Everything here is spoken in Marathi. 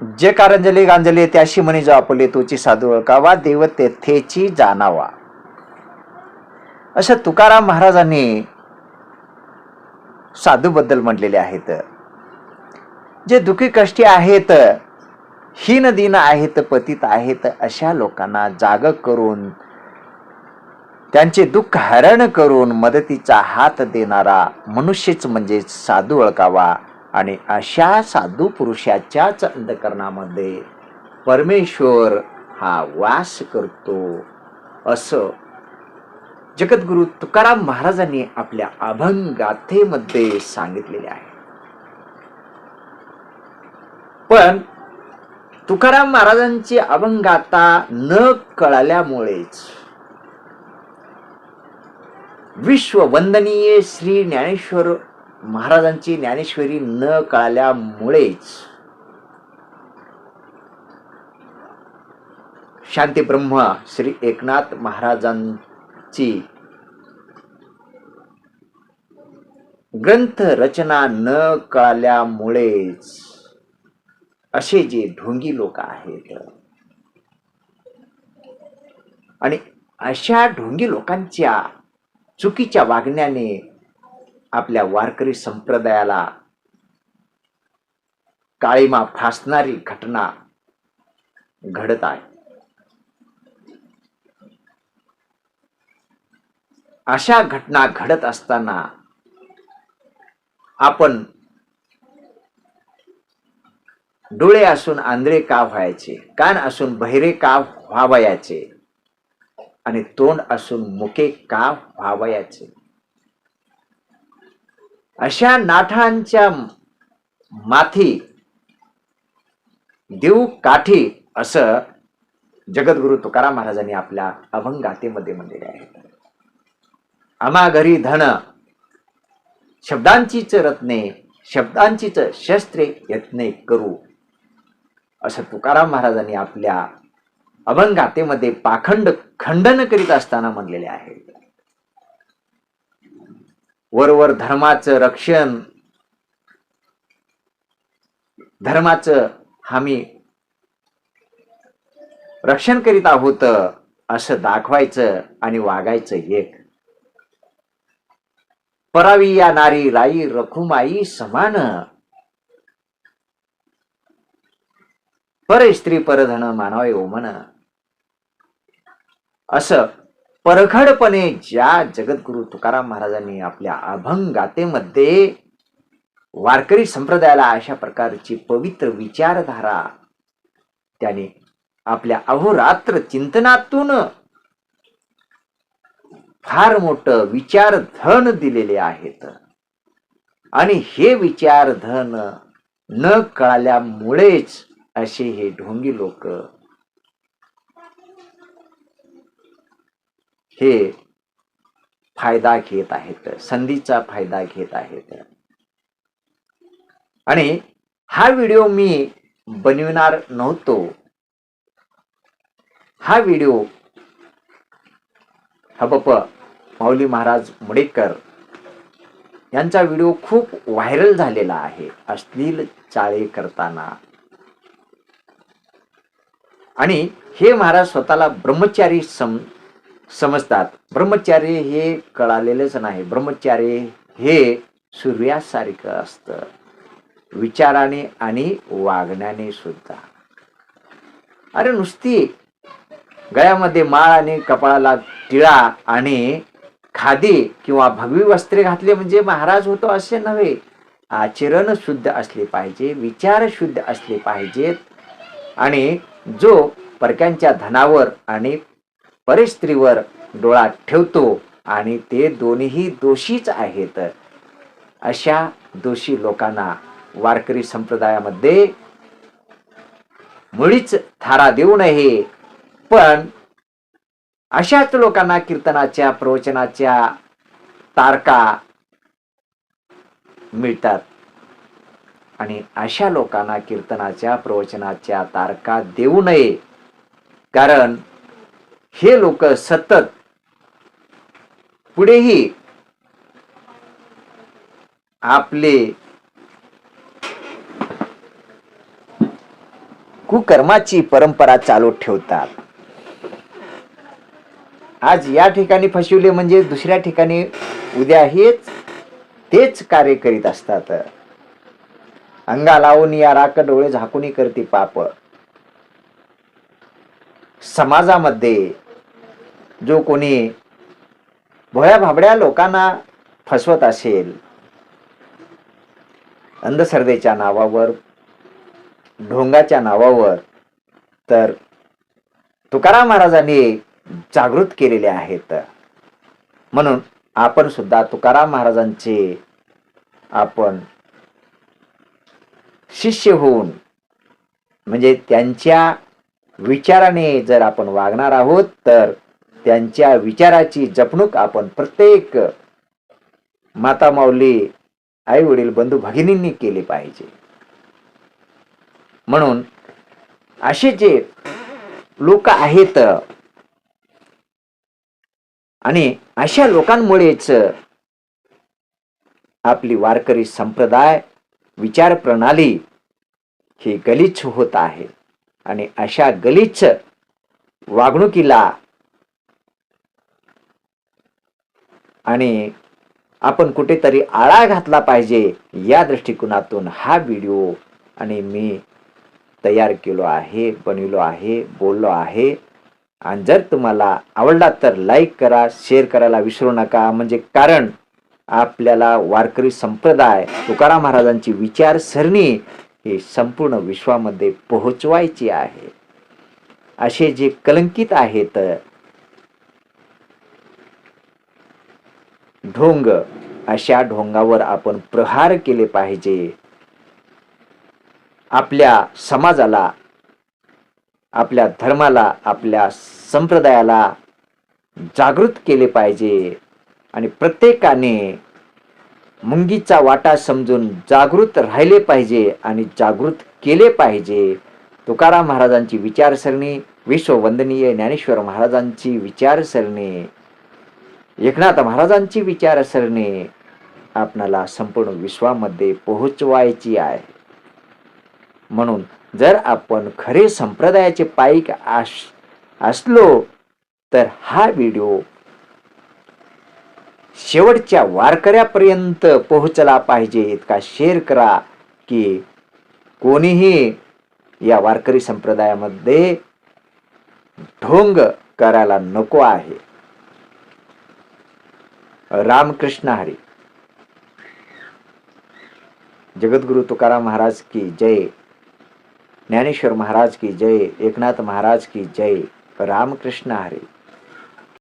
जे कारंजली गांजली त्याशी म्हणे जो आपले तोची साधू ओळखावा देव तेथेची जाणावा. असं तुकाराम महाराजांनी साधूबद्दल म्हटलेले आहेत. जे दुःखी कष्टी आहेत हीन दिन आहेत पतित आहेत अशा लोकांना जाग करून त्यांचे दुःख हरण करून मदतीचा हात देणारा मनुष्यच म्हणजे साधू ओळखावा आणि अशा साधू पुरुषाच्याच अंधकरणामध्ये परमेश्वर हा वास करतो असं जगद्गुरु तुकाराम महाराजांनी आपल्या अभंगाथेमध्ये सांगितलेले आहे. पण तुकाराम महाराजांची अभंगाता न कळाल्यामुळेच विश्ववंदनीय श्री ज्ञानेश्वर महाराजांची ज्ञानेश्वरी न कळाल्यामुळेच शांती ब्रह्म श्री एकनाथ महाराजांची ग्रंथ रचना न कळाल्यामुळेच असे जे ढोंगी लोक आहेत. आणि अशा ढोंगी लोकांच्या चुकीच्या वागण्याने आपल्या वारकरी संप्रदायाला काळीमा फासणारी घटना घडत आहे. अशा घटना घडत असताना आपण डोळे असून आंधळे का व्हायचे? कान असून बहिरे का व्हावयाचे? आणि तोंड असून मुके का व्हावयाचे? अशा नाठांच्या माथी देऊ काठी असं जगद्गुरु तुकाराम महाराजांनी आपल्या अभंगातेमध्ये म्हणलेले आहे. आम्हा घरी धन शब्दांचीच रत्ने शब्दांचीच शस्त्रे यत्ने करू असं तुकाराम महाराजांनी आपल्या अभंगातेमध्ये पाखंड खंडन करीत असताना म्हणलेले आहे. वरवर धर्माचं रक्षण धर्माचं आम्ही रक्षण करीत आहोत असं दाखवायचं आणि वागायचं एक. परावी या नारी राई रखुमाई समान. पर स्त्री परधन मानवे ओमन. असं परखडपणे ज्या जगद्गुरु तुकाराम महाराजांनी आपल्या अभंगातेमध्ये वारकरी संप्रदायाला अशा प्रकारची पवित्र विचारधारा त्याने आपल्या अहोरात्र चिंतनातून फार मोठं विचारधन दिलेले आहेत. आणि हे विचारधन न कळाल्यामुळेच असे हे ढोंगी लोक हे फायदा घेत आहेत संधीचा फायदा घेत आहेत. आणि हा व्हिडिओ मी बनविणार नव्हतो. हा व्हिडिओ हबप माऊली महाराज मुडेकर यांचा व्हिडिओ खूप व्हायरल झालेला आहे अश्लील चाळे करताना. आणि हे महाराज स्वतःला ब्रह्मचारी सम समजतात. ब्रह्मचार्य हे कळालेलंच नाही. ब्रह्मचार्य हे सूर्यासारखं असतं. विचाराने आणि वागण्याने सुद्धा. अरे नुसती गळ्यामध्ये माळ आणि कपाळाला टिळा आणि खादी किंवा भगवी वस्त्रे घातले म्हणजे महाराज होतो असे नव्हे. आचरण शुद्ध असले पाहिजे विचार शुद्ध असले पाहिजेत. आणि जो परक्यांच्या धनावर आणि परिस्त्रीवर डोळा ठेवतो आणि ते दोन्हीही दोषीच आहेत. अशा दोषी लोकांना वारकरी संप्रदायामध्ये मुळीच थारा देऊ नये. पण अशाच लोकांना कीर्तनाच्या प्रवचनाच्या तारका मिळतात. आणि अशा लोकांना कीर्तनाच्या प्रवचनाच्या तारका देऊ नये. कारण हे लोक सतत पुढेही आपले कुकर्माची परंपरा चालू ठेवतात. आज या ठिकाणी फसविले म्हणजे दुसऱ्या ठिकाणी उद्या हेच तेच कार्य करीत असतात. अंगा लावून या राख डोळे झाकून करते पाप. समाजामध्ये जो कोणी भोळ्या भाबड्या लोकांना फसवत असेल अंधश्रद्धेच्या नावावर ढोंगाच्या नावावर तर तुकाराम महाराजांनी जागृत केलेले आहेत. म्हणून आपण सुद्धा तुकाराम महाराजांचे आपण शिष्य होऊन म्हणजे त्यांच्या विचाराने जर आपण वागणार आहोत तर त्यांच्या विचाराची जपणूक आपण प्रत्येक माता माऊली आई वडील बंधू भगिनींनी केली पाहिजे. म्हणून असे जे लोक आहेत आणि अशा लोकांमुळेच आपली वारकरी संप्रदाय विचार प्रणाली ही गलिच्छ होत आहे. आणि अशा गलिच्छ वागणुकीला आणि आपण कुठेतरी आळा घातला पाहिजे या दृष्टिकोनातून हा व्हिडिओ आणि मी तयार केलो आहे बनविलो आहे बोललो आहे. आणि जर तुम्हाला आवडला तर लाईक करा शेअर करायला विसरू नका. म्हणजे कारण आपल्याला वारकरी संप्रदाय तुकाराम महाराजांची विचारसरणी ही संपूर्ण विश्वामध्ये पोहोचवायची आहे. असे जे कलंकित आहेत ढोंग अशा ढोंगावर आपण प्रहार केले पाहिजे. आपल्या समाजाला आपल्या धर्माला आपल्या संप्रदायाला जागृत केले पाहिजे. आणि प्रत्येकाने मुंगीचा वाटा समजून जागृत राहिले पाहिजे आणि जागृत केले पाहिजे. तुकाराम महाराजांची विचारसरणी विश्ववंदनीय ज्ञानेश्वर महाराजांची विचारसरणी. एकनाथ महाराजांची विचारसरणी आपणाला संपूर्ण विश्वामध्ये पोहोचवायची आहे. म्हणून जर आपण खरे संप्रदायाचे पायिक आस असलो तर हा व्हिडिओ शेवटच्या वारकऱ्यापर्यंत पोहोचला पाहिजे इतका शेअर करा की कोणीही या वारकरी संप्रदायामध्ये ढोंग करायला नको आहे. रामकृष्ण हरी। जगद्गुरु तुकाराम महाराज की जय ज्ञानेश्वर महाराज की जय एकनाथ महाराज की जय रामकृष्ण हरी।